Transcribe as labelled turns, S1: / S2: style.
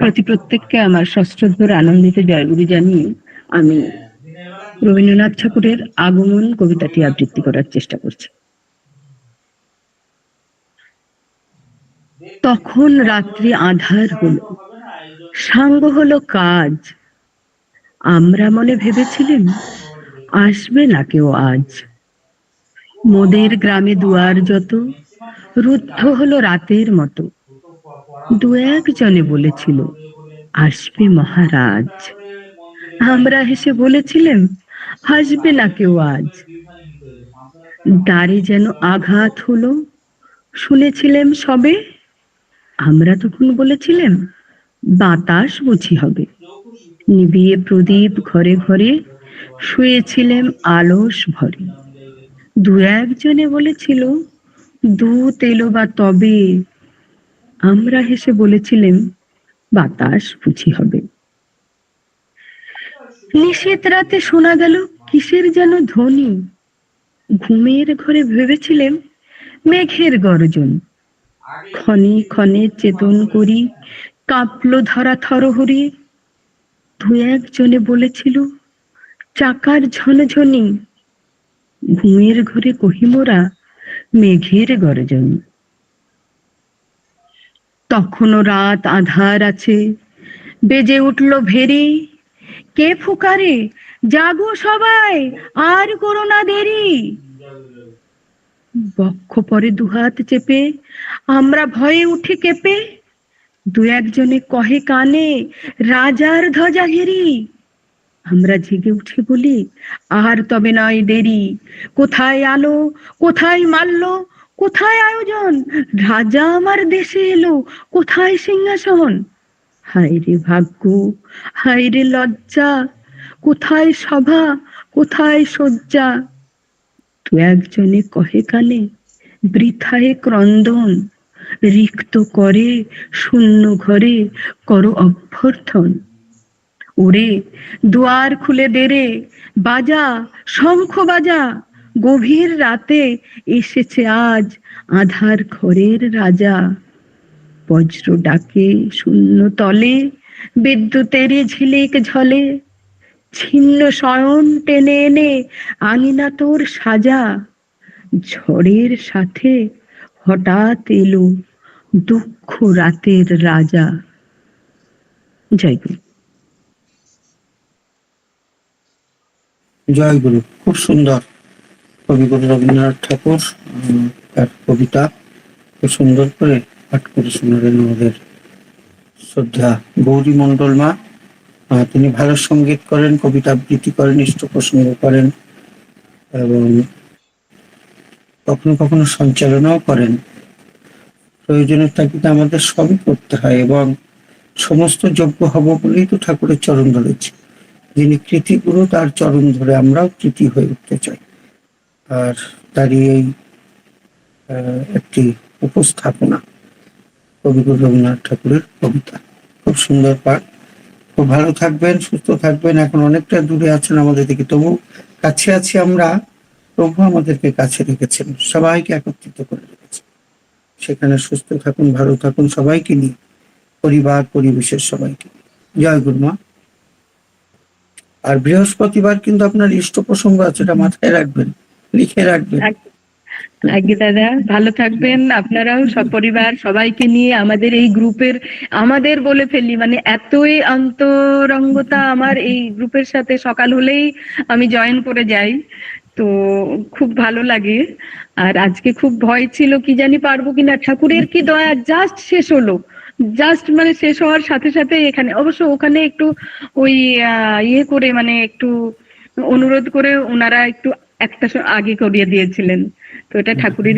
S1: প্রতি প্রত্যেককে আমার সশ্রদ্ধর আনন্দিত জয়গুরু জানিয়ে আমি রবীন্দ্রনাথ ঠাকুরের আগমন কবিতাটি আবৃত্তি করার চেষ্টা করছি। তখন রাত্রি আধার হলো। সাঙ্গ হলো কাজ। আমরা মনে ভেবেছিলেন, আসবে না কেউ আজ। মোদের গ্রামে দুয়ার যত, রুদ্ধ হলো রাতের মতো। দু একজনে বলেছিল, আসবে মহারাজ। আমরা হেসে বলেছিলেন হাসবে না কেউ আজ। দ্বারে যেন আঘাত হলো শুনেছিলেন সবে? আমরা তখন বলেছিলেন বাতাস বুঝি হবে। নিবিয়ে প্রদীপ ঘরে ঘরে শুয়েছিলেন আলস ভরে। দু একজনে বলেছিল দু তেলো বা তবে? আমরা হেসে বলেছিলেন বাতাস বুঝি হবে। নিষেধ রাতে শোনা গেল, কিসের যেন ধ্বনি? ঘুমের ঘরে ভেবেছিলেন মেঘের গর্জন। ক্ষণে ক্ষণে চেতন করি, কাঁপলো ধরা থরহরি। দু একজনে বলেছিল, চাকার ঝনঝনি। ঘুমের ঘরে কহিমোরা, মেঘের গর্জন। তখনও রাত আধার আছে। বেজে উঠল ভেরি, কে ফুকারে? জাগো সবাই, আর করো না দেরি। বক্ষ পরে দুহাত চেপে, আমরা ভয়ে উঠে কেঁপে, দু একজনে কহে কানে, রাজার ধ্বজা ঘেরি আমরা জেগে উঠে বলি, আর তবে নয় দেরি। কোথায় আলো, কোথায় মাল্য কোথায় আয়োজন? রাজা আমার দেশে এলো, কোথায় সিংহাসন? হায় রে ভাগ্য হায় রে লজ্জা, কোথায় সভা, কোথায় শয্যা? দু একজনে কহে কানে, বৃথায় ক্রন্দন রিক্ত করে শূন্য ঘরে করো অভ্যর্থন। ওরে, দুয়ার খুলে দেরে বাজা, শঙ্খ বাজা। গভীর রাতে এসেছে আজ আধার ঘরের রাজা। বজ্র ডাকে শূন্য তলে বিদ্যুতের ঝিলিক ঝলে। ছিন্ন শয়ন টেনে এনে আঙিনা তোর সাজা। ঝড়ের সাথে হঠাৎ এলো দুঃখ রাতের রাজা। জয় গুরু।
S2: জয় গুরু, খুব সুন্দর। কবিগুরু রবীন্দ্রনাথ ঠাকুর তার কবিতা খুব সুন্দর করে পাঠ করে শোনালেন আমাদের শ্রদ্ধা গৌরী মন্ডল মা। তিনি ভালো সংগীত করেন, কবিতা আবৃত্তি করেন, ইষ্ট প্রসঙ্গ করেন এবং কখনো কখনো সঞ্চালনাও করেন। প্রয়োজনের তাগিদে আমাদের সবই করতে হয় এবং সমস্ত যোগ্য হব বলেই তো ঠাকুরের চরণ ধরেছি। যিনি কৃতিগুরু, তার চরণ ধরে আমরাও কৃতি হয়ে উঠতে চাই। আর তারই এই একটি উপস্থাপনা কবিগুরু রবীন্দ্রনাথ ঠাকুরের কবিতা। খুব সুন্দর পাঠ। খুব ভালো থাকবেন, সুস্থ থাকবেন। এখন অনেকটা দূরে আছেন আমাদের থেকে তবু কাছে আছি আমরা। প্রভু আমাদেরকে কাছে রেখেছেন, সবাইকে একত্রিত করে রেখেছেন। সেখানে সুস্থ থাকুন, ভালো থাকুন, সবাইকে নিয়ে, পরিবার, পরিবেশের সবাইকে জয় গুরুমা আর বৃহস্পতিবার কিন্তু আপনার ইষ্ট প্রসঙ্গ আছে, এটা মাথায় রাখবেন। লিখে রাখবেন।
S1: আগে দাদা, ভালো থাকবেন। আপনারাও সপরিবার, সবাইকে নিয়ে আমাদের এই গ্রুপের, আমাদের বলে ফেলি মানে এতই অন্তরঙ্গতা আমার এই গ্রুপের সাথে সকাল হলেই আমি জয়েন করে যাই। তো খুব ভালো লাগে। আর আজকে খুব ভয় ছিল, কি জানি পারব কিনা। ঠাকুরের কি দয়া জাস্ট শেষ হলো। জাস্ট মানে শেষ হওয়ার সাথে সাথে এখানে, অবশ্য ওখানে একটু ওই ইয়ে করে মানে একটু অনুরোধ করে ওনারা একটু একটা আগে করিয়ে দিয়েছিলেন। তো এটা ঠাকুরের